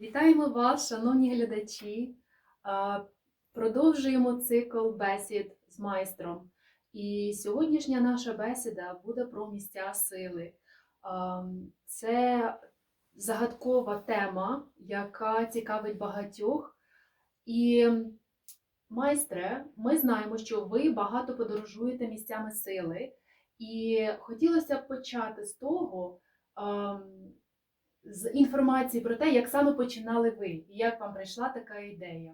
Вітаємо вас, шановні глядачі. Продовжуємо цикл бесід з майстром. І сьогоднішня наша бесіда буде про місця сили. Це загадкова тема, яка цікавить багатьох. І майстре, ми знаємо, що ви багато подорожуєте місцями сили. І хотілося б почати з того, з інформації про те, як саме починали ви, і як вам прийшла така ідея.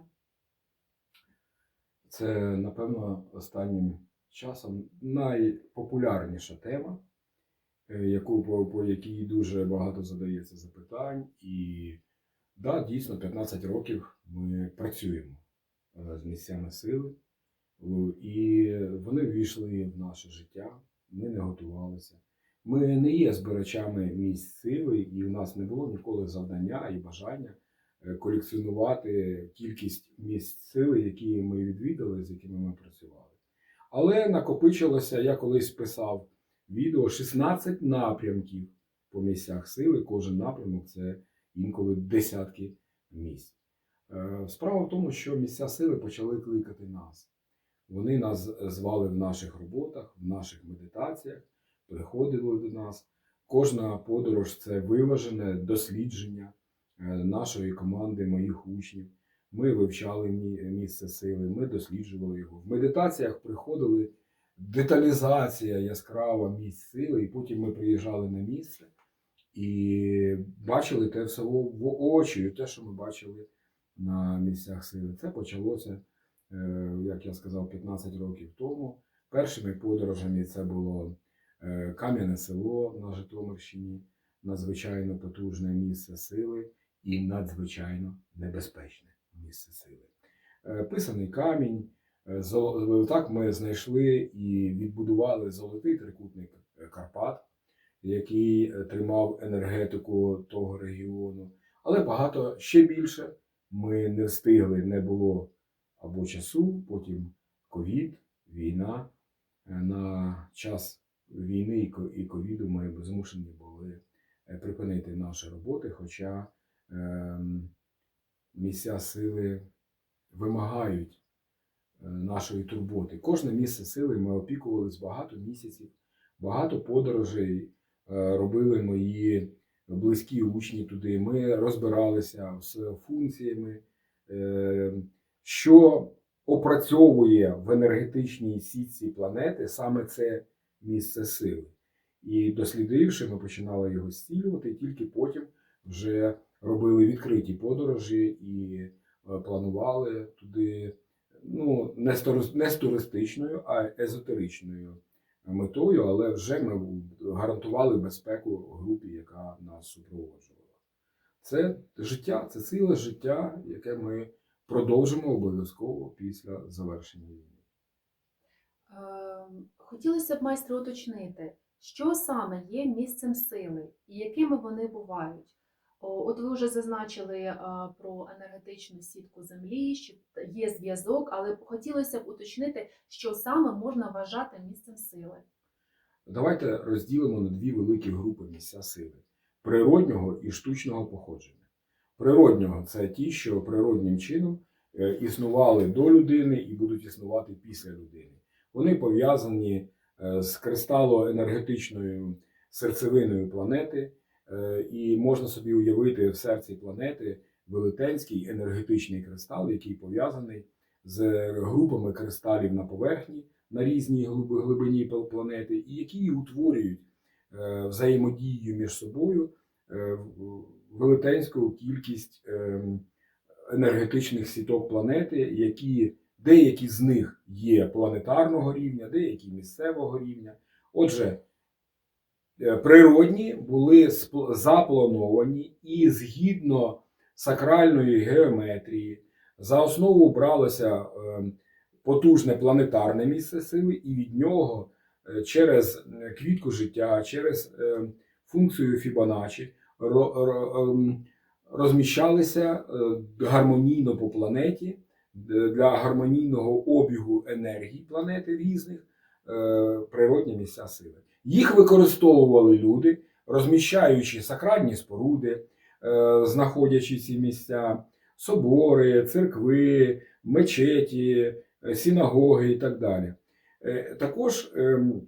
Це, напевно, останнім часом найпопулярніша тема, е, яку, по, по якій дуже багато задається запитань. І да, дійсно, 15 років ми працюємо е, з місцями сили, і вони ввійшли в наше життя. Ми не готувалися. Ми не є збирачами місць сили, і у нас не було ніколи завдання і бажання е, колекціонувати кількість місць сили, які ми відвідали, з якими ми працювали. Але накопичилося, я колись писав відео 16 напрямків по місцях сили. Кожен напрямок це інколи десятки місць. Е, Справа в тому, що місця сили почали кликати нас. Вони нас звали в наших роботах, в наших медитаціях, приходили до нас. Кожна подорож це виважене дослідження е, нашої команди, моїх учнів. Ми вивчали мі- місце сили, ми досліджували його. В медитаціях приходили деталізація яскрава місць сили, і потім ми приїжджали на місце і бачили те все в очі, те, що ми бачили на місцях сили. Це почалося, е, як я сказав, 15 років тому. Першими подорожами це було Кам'яне село на Житомирщині, надзвичайно потужне місце сили і надзвичайно небезпечне місце сили. Е, Писаний камінь. е, Так ми знайшли і відбудували золотий трикутник е, Карпат, який е, тримав енергетику того регіону. Але багато ще більше ми не встигли, не було або часу, потім ковід, війна. Е, На час війни і ковіду ми змушені були е, припинити наші роботи, хоча ем, місця сили вимагають е, нашої турботи. Кожне місце сили ми опікувались багато місяців, багато подорожей е, робили мої близькі учні туди. Ми розбиралися з функціями, що опрацьовує в енергетичній сітці планети саме це місце сили. І дослідивши, ми починали його зцілювати, і тільки потім вже робили відкриті подорожі і е, планували туди ну, не з, туристичною, а езотеричною метою, але вже ми гарантували безпеку групі, яка нас супроводжувала. Це життя, це ціле життя, яке ми продовжимо обов'язково після завершення війни. Хотілося б майстре уточнити, що саме є місцем сили і якими вони бувають. От ви вже зазначили е, про енергетичну сітку землі, що є зв'язок, але хотілося б уточнити, що саме можна вважати місцем сили. Давайте розділимо на дві великі групи місця сили: природнього і штучного походження. Природнього це ті, що природнім чином е, існували до людини і будуть існувати після людини. Вони пов'язані е, з кристалоенергетичною серцевиною планети, е, і можна собі уявити в серці планети велетенський енергетичний кристал, який пов'язаний з групами кристалів на поверхні на різній глибині планети, і які утворюють е, взаємодію між собою велетенську кількість ем, енергетичних сіток планети, які деякі з них є планетарного рівня, деякі місцевого рівня. Отже, е, природні були заплановані і згідно сакральної геометрії за основу бралося ем, потужне планетарне місце сили, і від нього е, через е, квітку життя, через е, функцію Фібоначчі ем, розміщалися гармонійно по планеті для гармонійного обігу енергії планети різних е, природні місця сили. Їх використовували люди, розміщаючи сакральні споруди, е, знаходячи ці місця, собори, церкви, мечеті, е, синагоги і так далі. Е, Також ем,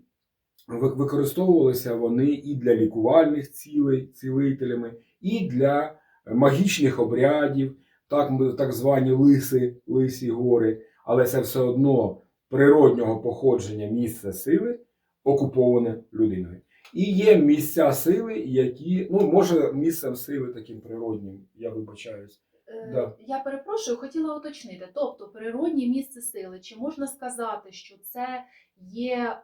використовувалися вони і для лікувальних цілей, цілителями, і для магічних обрядів, так, ми- так звані лиси, лисі гори, але це все одно природнього походження місце сили, окуповане людиною. І є місця сили, які, ну, може, місцем сили таким природнім, я вибачаюсь. Е, Да. Я перепрошую, хотіла уточнити. Тобто, природнє місце сили, чи можна сказати, що це є е,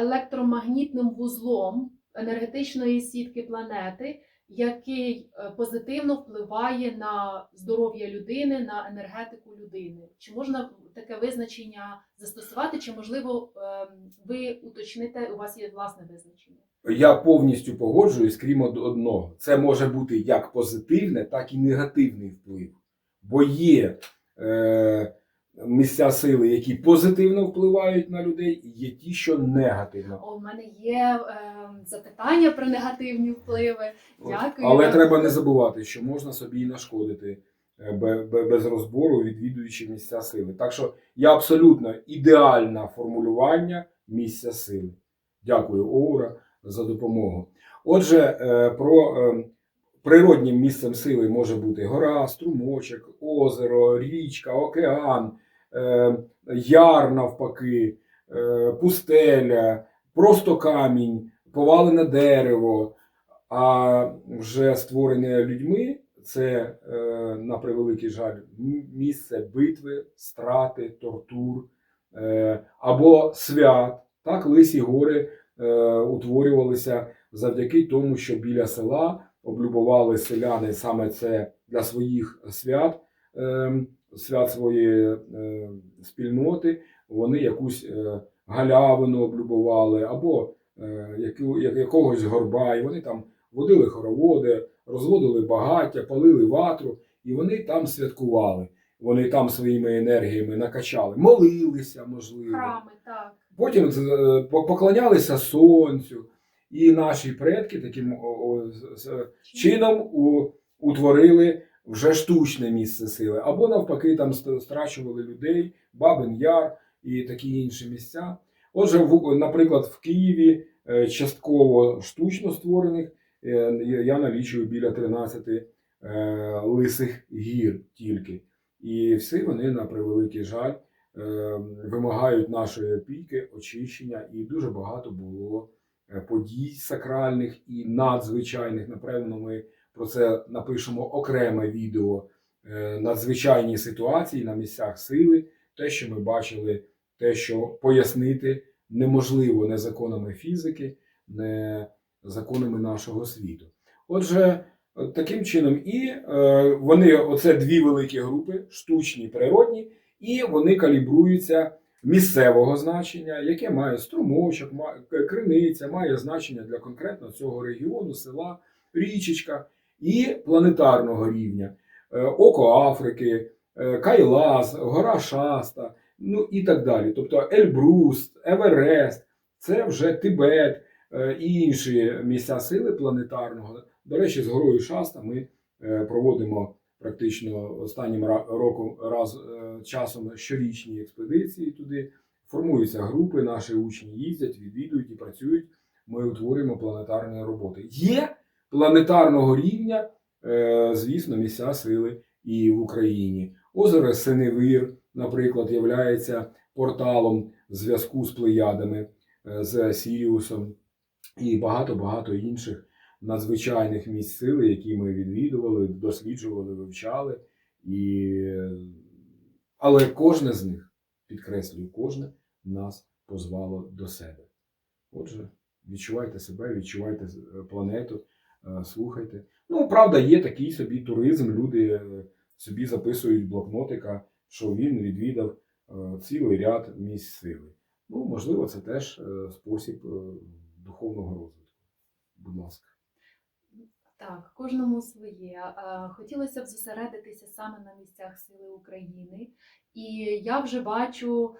електромагнітним вузлом енергетичної сітки планети, який е, позитивно впливає на здоров'я людини, на енергетику людини? Чи можна таке визначення застосувати, чи можливо е, ви уточните, у вас є власне визначення? Я повністю погоджуюсь, крім одного. Це може бути як позитивне, так і негативний вплив. Бо є е, місця сили, які позитивно впливають на людей, і є ті, що негативно. О, в мене є е, запитання про негативні впливи. От. Дякую. Але треба не забувати, що можна собі і нашкодити е, бе- бе- без розбору, відвідуючи місця сили. Так що я абсолютно ідеальне формулювання місця сили. Дякую, Оура, за допомогу. Отже, е, про е, природнім місцем сили може бути гора, струмочок, озеро, річка, океан, яр навпаки, е, пустеля, просто камінь, повалене дерево. А вже створене людьми це, е, на превеликий жаль, місце битви, страти, тортур е, або свят. Так, лисі гори е, утворювалися завдяки тому, що біля села облюбували селяни саме це для своїх свят, е, свят своєї е, спільноти. Вони якусь е, галявину облюбували або е, як- якогось горба, і вони там водили хороводи, розводили багаття, палили ватру, і вони там святкували. Вони там своїми енергіями накачали, молилися, можливо. Храми, так. Потім поклонялися сонцю. І наші предки таким чином утворили вже штучне місце сили. Або навпаки, там страчували людей, Бабин Яр і такі інші місця. Отже, наприклад, в Києві е, частково штучно створених е, я налічую біля 13 е, лисих гір тільки. І всі вони, на превеликий жаль, вимагають нашої опіки, очищення, і дуже багато було подій сакральних і надзвичайних. Напевно, ми про це напишемо окреме відео. е, Надзвичайні ситуації на місцях сили, те, що ми бачили, те, що пояснити неможливо не законами фізики, не законами нашого світу. Отже, Таким чином, і е, вони, оце дві великі групи, штучні, природні, і вони калібруються місцевого значення, яке має струмочок, криниця, має значення для конкретно цього регіону, села, річечка, і планетарного рівня. Е, Око Африки, е, Кайлас, Гора Шаста, ну і так далі. Тобто Ельбрус, Еверест, це вже Тибет е, і інші місця сили планетарного. До речі, з горою Шаста ми проводимо практично останнім роком раз часом щорічні експедиції туди. Формуються групи, наші учні їздять, відвідують і працюють. Ми утворюємо планетарні роботи. Є планетарного рівня, е, звісно, місця сили і в Україні. Озеро Синевир, наприклад, є порталом зв'язку з плеядами, е, з Сіріусом і багато-багато інших надзвичайних місць сили, які ми відвідували, досліджували, вивчали. І... Але кожне з них, підкреслюю, кожне нас позвало до себе. Отже, відчувайте себе, відчувайте е, планету, слухайте. Ну, правда, є такий собі туризм. Люди е, собі записують блокнотика, що він відвідав е, цілий ряд місць сили. Ну, можливо, це теж е, спосіб е, духовного розвитку. Будь ласка. Так, кожному своє. Хотілося б зосередитися саме на місцях сили України. І я вже бачу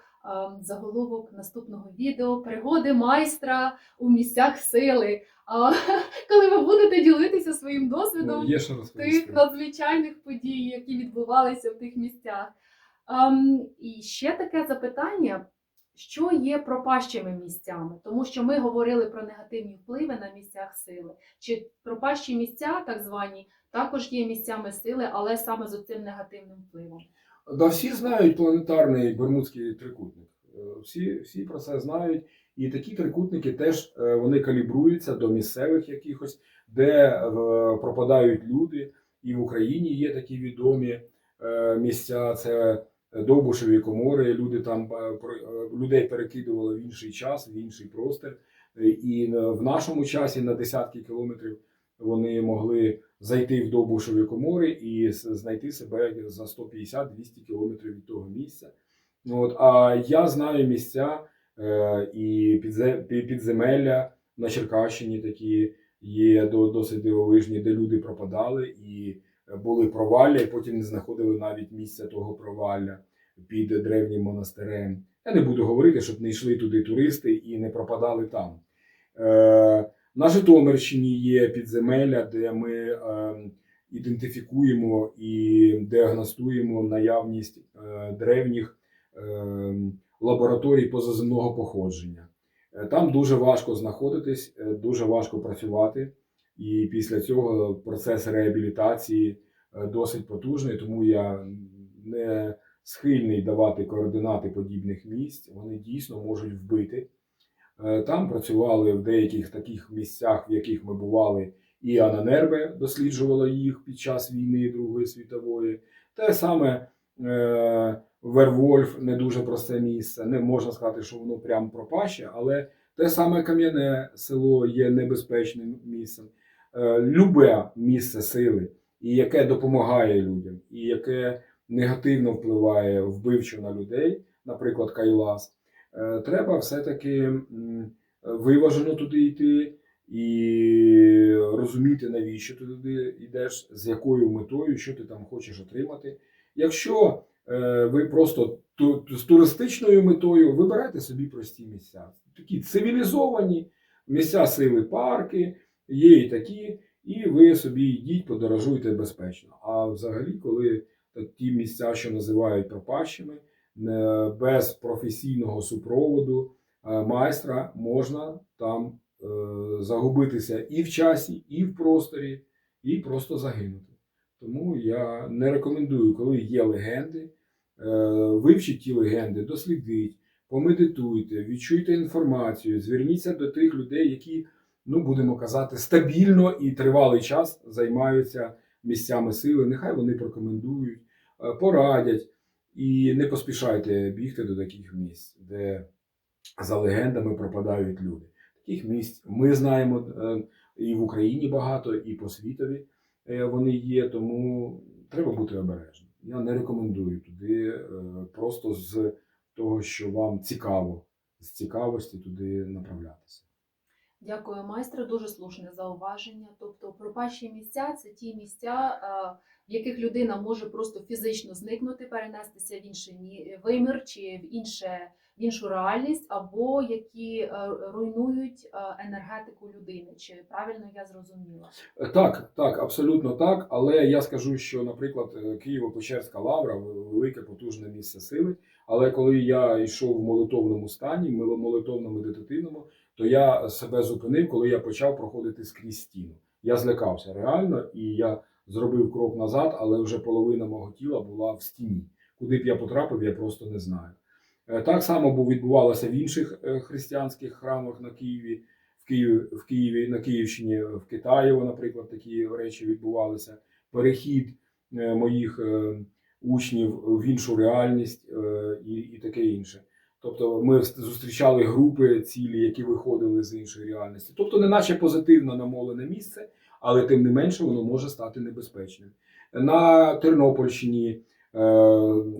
заголовок наступного відео Пригоди майстра у місцях сили. а, коли ви будете ділитися своїм Ну, досвідом що тих надзвичайних подій, які відбувалися в тих місцях. І ще таке запитання: що є пропащими місцями? Тому що ми говорили про негативні впливи на місцях сили. Чи пропащі місця, так звані, також є місцями сили, але саме з цим негативним впливом? Да, всі знають планетарний Бермудський трикутник. Е, Всі, всі про це знають. І такі трикутники теж е, вони калібруються до місцевих якихось, де е, пропадають люди. І в Україні є такі відомі місця. Це Довбушеві комори. Люди там е, е, людей перекидували в інший час, в інший простір. Е, І в нашому часі на десятки кілометрів вони могли зайти в Довбушеві комори і знайти себе за 150-200 кілометрів від того місця. От, а я знаю місця і підзе- пі- підземелля на Черкащині такі є до- досить дивовижні, де люди пропадали і були провалля, і потім не знаходили навіть місця того провалля під древнім монастирем. Я не буду говорити, щоб не йшли туди туристи і не пропадали там. Е, на Житомирщині є підземелля, де ми е, ідентифікуємо і діагностуємо наявність е, древніх лабораторій позаземного походження. Там дуже важко знаходитись, дуже важко працювати, і після цього процес реабілітації е, досить потужний, тому я не схильний давати координати подібних місць. Вони дійсно можуть вбити. Е, Там працювали в деяких таких місцях, в яких ми бували, і Ананербе досліджувала їх під час війни Другої світової. Те саме е, Вервольф не дуже просте місце. Не можна сказати, що воно прям пропаще, але те саме Кам'яне село є небезпечним місцем. Е, любе місце сили, і яке допомагає людям, і яке негативно впливає вбивчо на людей, наприклад, Кайлас, е, треба все-таки виважено туди йти і розуміти, навіщо ти туди йдеш, з якою метою, що ти там хочеш отримати. Якщо е, ви просто з туристичною метою вибирайте собі прості місця. Такі цивілізовані місця сили, парки, є і такі, і ви собі йдіть, подорожуйте безпечно. А взагалі, коли ті місця, що називають пропащими, без професійного супроводу е, майстра можна там е, загубитися і в часі, і в просторі, і просто загинути. Тому я не рекомендую, коли є легенди, е, вивчіть ті легенди, дослідіть, помедитуйте, відчуйте інформацію, зверніться до тих людей, які, ну будемо казати, стабільно і тривалий час займаються місцями сили. Нехай вони прокомендують, е, порадять. І не поспішайте бігти до таких місць, де за легендами пропадають люди. Таких місць ми знаємо е, і в Україні багато, і по світові е, вони є, тому треба бути обережним. Я не рекомендую туди просто з того, що вам цікаво, з цікавості туди направлятися. Дякую, майстре. Дуже слушне зауваження. Тобто, пропащі місця це ті місця, е, в яких людина може просто фізично зникнути, перенестися в інший мі- вимір чи в інше в іншу реальність, або які е, руйнують е, енергетику людини. Чи правильно я зрозуміла? Так, так, абсолютно так. Але я скажу, що, наприклад, Києво-Печерська лавра велике потужне місце сили. Але коли я йшов в молитовному стані, молитовному медитативному, то я себе зупинив, коли я почав проходити скрізь стіну. Я злякався реально, і я зробив крок назад, але вже половина мого тіла була в стіні. Куди б я потрапив, я просто не знаю. Е, Так само відбувалося в інших е, християнських храмах на Києві, в Києві, в Києві на Київщині, в Китаєво, наприклад, такі речі відбувалися. Перехід е, моїх учнів в іншу реальність і, і таке інше. Тобто ми зустрічали групи цілі, які виходили з іншої реальності. Тобто, не наче позитивно намолене місце, але тим не менше воно може стати небезпечним. На Тернопільщині е,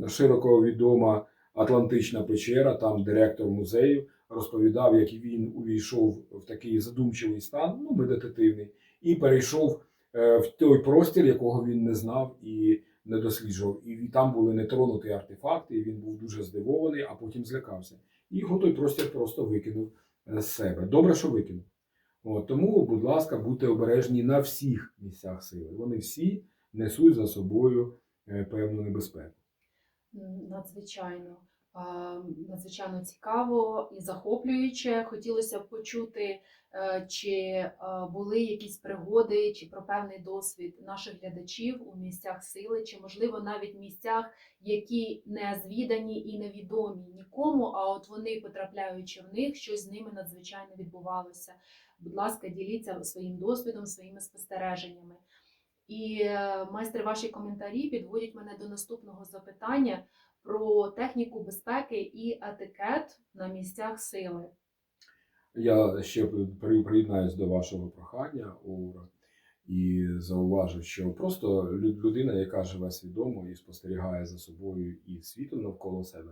широко відома Атлантична печера, там директор музею розповідав, як він увійшов в такий задумчивий стан, ну, медитативний, і перейшов е, в той простір, якого він не знав і не досліджував. І там були нетронуті артефакти, і він був дуже здивований, а потім злякався. І його той простір просто викинув е, з себе. Добре, що викинув. От, тому, будь ласка, будьте обережні на всіх місцях сили. Вони всі несуть за собою е, певну небезпеку. Надзвичайно. Надзвичайно цікаво і захоплююче. Хотілося б почути, е, чи були якісь пригоди, чи про певний досвід наших глядачів у місцях сили, чи можливо навіть місцях, які не звідані і невідомі нікому, а от вони, потрапляючи в них, щось з ними надзвичайно відбувалося. Будь ласка, діліться своїм досвідом, своїми спостереженнями. І е, майстри, ваші коментарі підводять мене до наступного запитання про техніку безпеки і етикет на місцях сили. Я ще при- приєднаюсь до вашого прохання, Оура, і зауважу, що просто людина, яка живе свідомо і спостерігає за собою і світом навколо себе,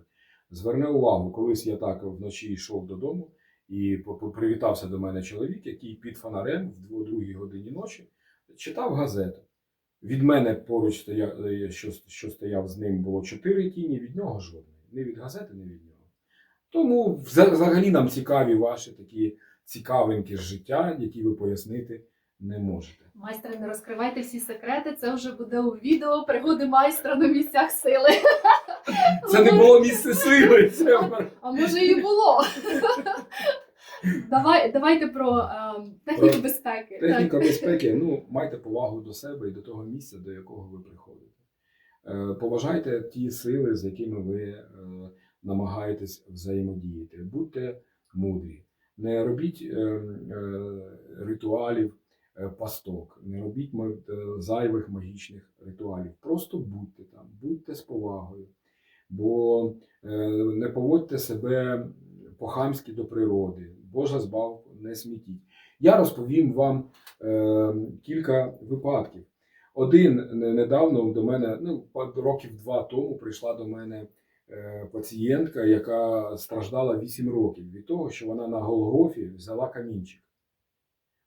зверне увагу, колись я так вночі йшов додому, і привітався до мене чоловік, який під фонарем в дво- другій годині ночі читав газету. Від мене поруч стояв, е, що, що стояв з ним, було чотири тіні, від нього жодної. Не від газети, не від нього. Тому вза- взагалі нам цікаві ваші такі цікавинки з життя, які ви пояснити не можете. Майстри, не розкривайте всі секрети. Це вже буде у відео пригоди майстра на місцях сили. Це не було місце сили. Це А може і було. Давай, давайте про е, техніку Про безпеки. техніка Так. безпеки. Ну, майте повагу до себе і до того місця, до якого ви приходите. Е, Поважайте ті сили, з якими ви е, намагаєтесь взаємодіяти. Будьте мудрі. Не робіть е, е, ритуалів е, пасток, не робіть ма- е, зайвих магічних ритуалів. Просто будьте там, будьте з повагою, бо е, не поводьте себе по-хамськи до природи. Божа збав, не смітіть. Я розповім вам е, кілька випадків. Один недавно до мене, ну, років два тому, прийшла до мене е, пацієнтка, яка страждала 8 років від того, що вона на Голгофі взяла камінчик.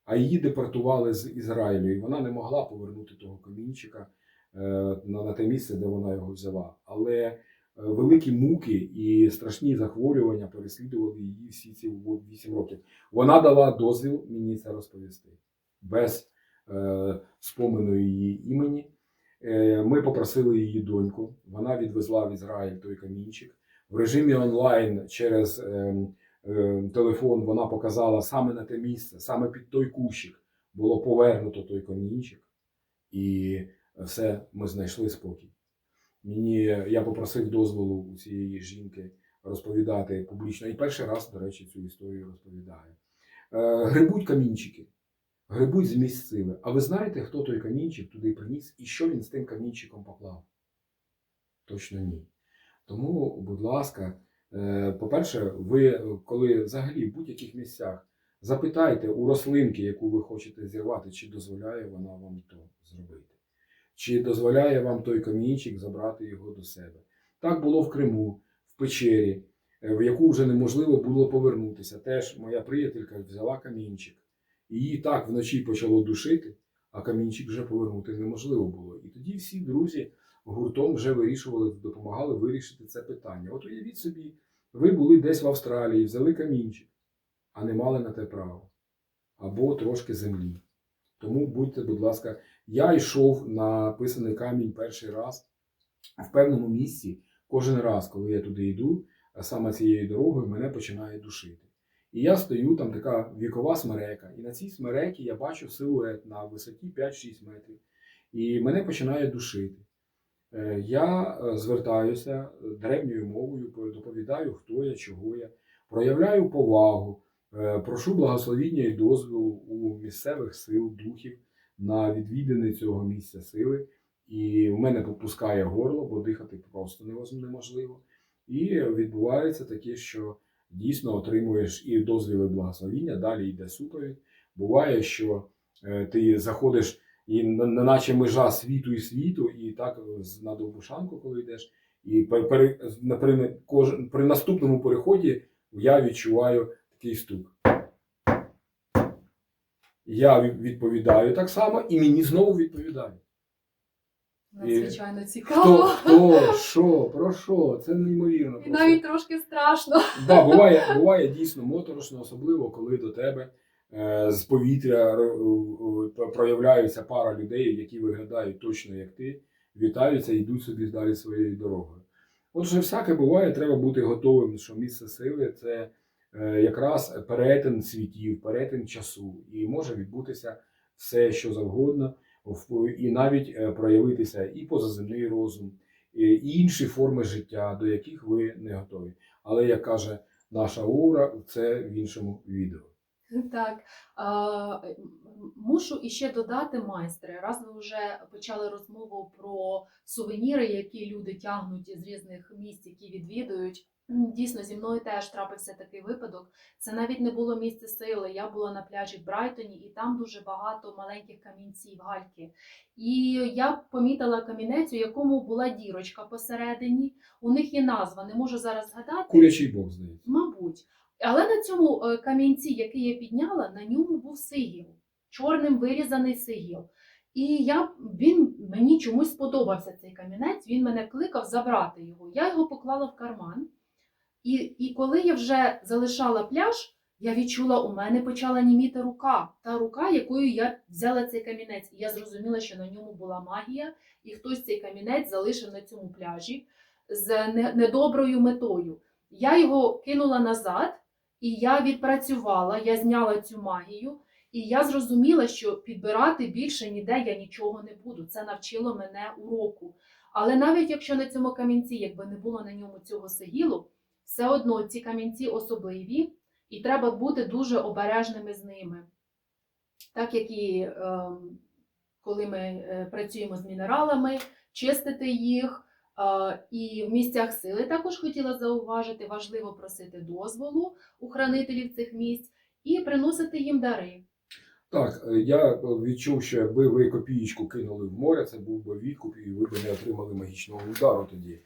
А її депортували з Ізраїлю, і вона не могла повернути того камінчика е, на, на те місце, де вона його взяла. Але великі муки і страшні захворювання переслідували її всі ці 8 років. Вона дала дозвіл мені це розповісти без е, спомену її імені. Е, ми попросили її доньку. Вона відвезла в Ізраїль той камінчик. В режимі онлайн через е, е, телефон вона показала саме на те місце, саме під той кущик було повернуто той камінчик, і все, ми знайшли спокій. Мені я попросив дозволу у цієї жінки розповідати публічно. І перший раз, до речі, цю історію розповідаю. Е, грибуть камінчики, грибуть з місць. А ви знаєте, хто той камінчик туди приніс і що він з тим камінчиком поклав? Точно ні. Тому, будь ласка, е, по-перше, ви, коли взагалі в будь-яких місцях запитайте у рослинки, яку ви хочете зірвати, чи дозволяє вона вам то зробити. Чи дозволяє вам той камінчик забрати його до себе? Так було в Криму, в печері, е, в яку вже неможливо було повернутися. Теж моя приятелька взяла камінчик. І її так вночі почало душити, а камінчик вже повернути неможливо було. І тоді всі друзі гуртом вже вирішували, допомагали вирішити це питання. От уявіть собі, ви були десь в Австралії, взяли камінчик, а не мали на те право. Або трошки землі. Тому будьте, будь ласка, я йшов на писаний камінь перший раз в певному місці. Кожен раз, коли я туди йду, саме цією дорогою мене починає душити. І я стою, там така вікова смерека, і на цій смерекі я бачу силует на висоті 5-6 метрів. І мене починає душити. Е, Я е, звертаюся е, древньою мовою, доповідаю, хто я, чого я, проявляю повагу, е, прошу благословіння і дозволу у місцевих сил, духів на відвідини цього місця сили. І в мене попускає горло, бо дихати просто неможливо. І відбувається таке, що дійсно отримуєш і дозвіл і благословіння, далі йде суповідь. Буває, що е, ти заходиш і на- на- наче межа світу і світу, і так з- на Довбушанку, коли йдеш, і на- при, при наступному переході я відчуваю такий стук. Я відповідаю так само, і мені знову відповідають. Надзвичайно цікаво. хто, що, про що? Це неймовірно. І просто. навіть трошки страшно. Да, буває, буває дійсно моторошно, особливо коли до тебе е, з повітря е, е, проявляються пара людей, які виглядають точно як ти, вітаються і йдуть собі далі своєю дорогою. Отже, всяке буває, треба бути готовим, що місце сили це якраз перетин світів, перетин часу, і може відбутися все, що завгодно, і навіть е, проявитися і позаземний розум, і інші форми життя, до яких ви не готові. Але як каже наша Ура, це в іншому відео. Так, а, мушу іще додати, майстре, раз ви вже почали розмову про сувеніри, які люди тягнуть з різних місць, які відвідують. Дійсно, зі мною теж трапився такий випадок. Це навіть не було місце сили. Я була на пляжі в Брайтоні, і там дуже багато маленьких камінців, гальки. І я помітила камінець, у якому була дірочка посередині. У них є назва, не можу зараз згадати. Курячий бог, здається. Мабуть. Але на цьому е, камінці, який я підняла, на ньому був сигіл, чорним вирізаний сигіл. І я, він мені чомусь сподобався цей камінець, він мене кликав забрати його. Я його поклала в карман. І, і коли я вже залишала пляж, я відчула, у мене почала німіти рука. Та рука, якою я взяла цей камінець. І я зрозуміла, що на ньому була магія, і хтось цей камінець залишив на цьому пляжі з недоброю метою. Я його кинула назад, і я відпрацювала, я зняла цю магію, і я зрозуміла, що підбирати більше ніде я нічого не буду. Це навчило мене уроку. Але навіть якщо на цьому камінці, якби не було на ньому цього сигілу, все одно ці камінці особливі, і треба бути дуже обережними з ними. Так як і ем, коли ми е, працюємо з мінералами, чистити їх. Е, І в місцях сили також хотіла зауважити, важливо просити дозволу у хранителів цих місць і приносити їм дари. Так, е, я відчув, що якби ви копієчку кинули в море, це був би відкуп, і ви б не отримали магічного удару тоді.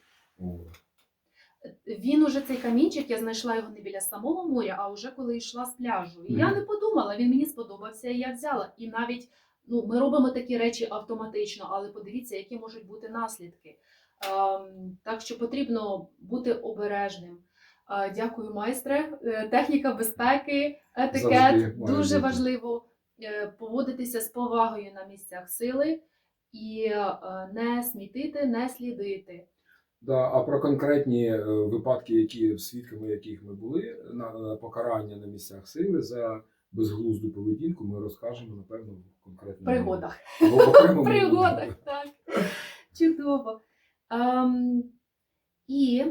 Він уже цей камінчик, я знайшла його не біля самого моря, а вже коли йшла з пляжу. І я не подумала, він мені сподобався, і я взяла. І навіть ну, ми робимо такі речі автоматично, але подивіться, які можуть бути наслідки. Ем, так що потрібно бути обережним. Е, дякую, майстре. Е, техніка безпеки, етикет має дуже бути. важливо е, поводитися з повагою на місцях сили і е, не смітити, не слідити. Да, а про конкретні е, випадки, які свідками яких ми були, на, на покарання на місцях сили за безглузду поведінку, ми розкажемо напевно в конкретному Пригодах. пригодах, так. Чудово. Ем, і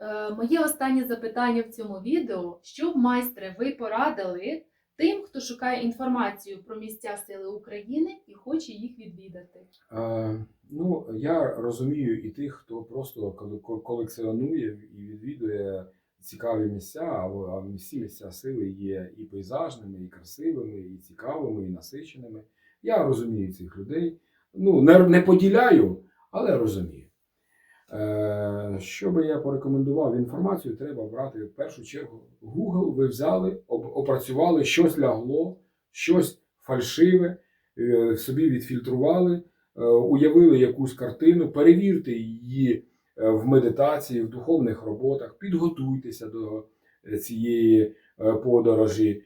е, моє останнє запитання в цьому відео: що б майстре ви порадили тим, хто шукає інформацію про місця сили України і хоче їх відвідати? Е, ну, я розумію і тих, хто просто коле- колекціонує і відвідує цікаві місця, а всі місця сили є і пейзажними, і красивими, і цікавими, і насиченими. Я розумію цих людей. Ну, не, не поділяю, але розумію. Е, що би я порекомендував, інформацію треба брати в першу чергу. Google. Ви взяли, опрацювали, щось лягло, щось фальшиве, е, собі відфільтрували, е, уявили якусь картину, перевірте її в медитації, в духовних роботах, підготуйтеся до цієї подорожі,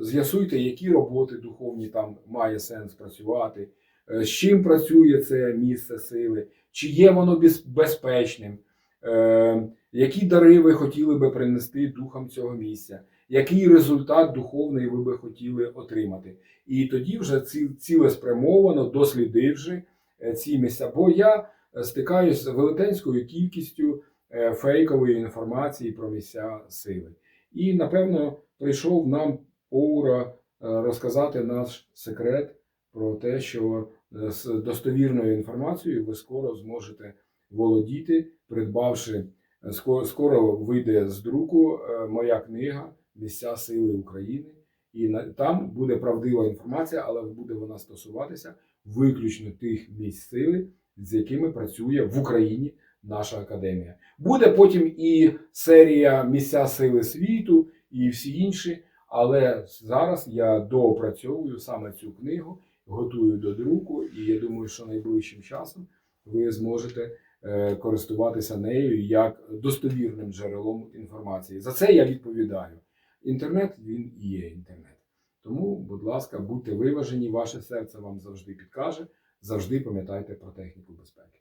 з'ясуйте, які роботи духовні там має сенс працювати, з чим працює це місце сили, чи є воно без- безпечним, е, які дари ви хотіли би принести духам цього місця, який результат духовний ви би хотіли отримати. І тоді вже ці- цілеспрямовано дослідивши е, ці місця. Бо я е, стикаюся з велетенською кількістю е, фейкової інформації про місця сили. І, напевно, прийшов нам Оура розказати наш секрет про те, що з достовірною інформацією ви скоро зможете володіти, придбавши е, скоро, скоро вийде з друку е, моя книга Місця сили України. І на- там буде правдива інформація, але буде вона стосуватися виключно тих місць сили, з якими працює в Україні наша академія. Буде потім і серія місця сили світу, і всі інші. Але зараз я доопрацьовую саме цю книгу, готую до друку, і я думаю, що найближчим часом ви зможете е, користуватися нею як достовірним джерелом інформації. За це я відповідаю. інтернет він і є інтернет. Тому, будь ласка, будьте виважені, ваше серце вам завжди підкаже. Завжди пам'ятайте про техніку безпеки.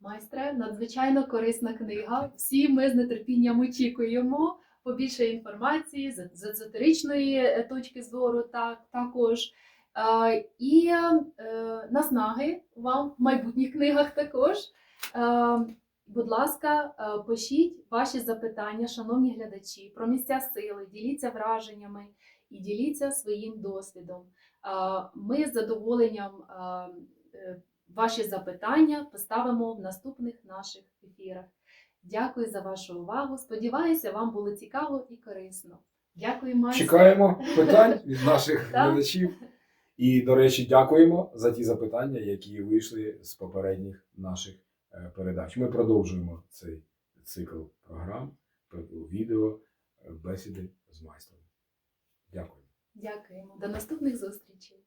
Майстре, надзвичайно корисна книга. Всі ми з нетерпінням очікуємо побільше інформації з езотеричної е, точки зору, так також. Е, і е, наснаги вам в майбутніх книгах також. Е, будь ласка, пишіть ваші запитання, шановні глядачі, про місця сили, діліться враженнями і діліться своїм досвідом. Ми з задоволенням ваші запитання поставимо в наступних наших ефірах. Дякую за вашу увагу. Сподіваюся, вам було цікаво і корисно. Дякую, майстер. Чекаємо питань від наших глядачів. І, до речі, дякуємо за ті запитання, які вийшли з попередніх наших е, передач. Ми продовжуємо цей цикл програм, відео, е, бесіди з майстром. Дякую. Дякуємо. До наступних зустрічей.